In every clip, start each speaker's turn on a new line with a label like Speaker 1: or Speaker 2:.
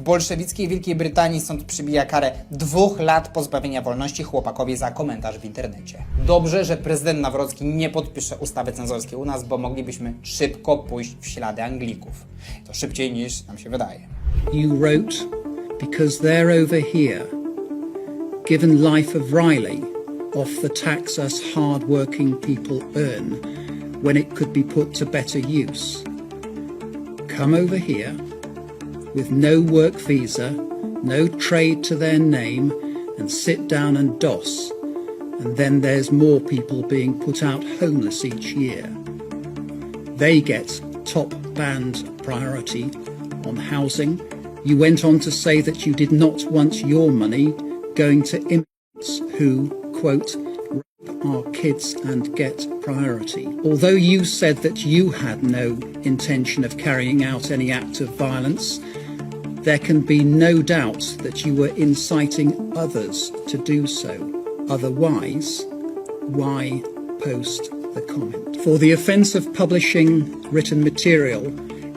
Speaker 1: W bolszewickiej Wielkiej Brytanii sąd przybija karę dwóch lat pozbawienia wolności chłopakowi za komentarz w internecie. Dobrze, że prezydent Nawrocki nie podpisze ustawy cenzorskiej u nas, bo moglibyśmy szybko pójść w ślady Anglików. To szybciej niż nam się wydaje.
Speaker 2: You wrote, because they're over here, given life of Riley off the tax us hard-working people earn when it could be put to better use. Come over here with no work visa, no trade to their name, and sit down and doss. And then there's more people being put out homeless each year. They get top band priority on housing. You went on to say that you did not want your money going to immigrants who, quote, rape our kids and get priority. Although you said that you had no intention of carrying out any act of violence, there can be no doubt that you were inciting others to do so. Otherwise, why post the comment? For the offence of publishing written material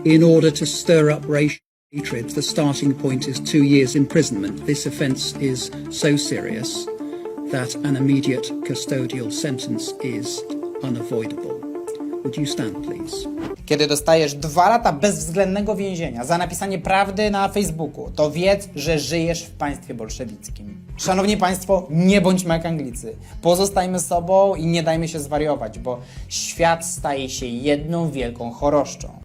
Speaker 2: in order to stir up racial hatred, the starting point is two years' imprisonment. This offence is so serious that an immediate custodial sentence is unavoidable. Would you stand, please?
Speaker 1: Kiedy dostajesz dwa lata bezwzględnego więzienia za napisanie prawdy na Facebooku, to wiedz, że żyjesz w państwie bolszewickim. Szanowni Państwo, nie bądźmy jak Anglicy. Pozostajmy sobą i nie dajmy się zwariować, bo świat staje się jedną wielką choroszczą.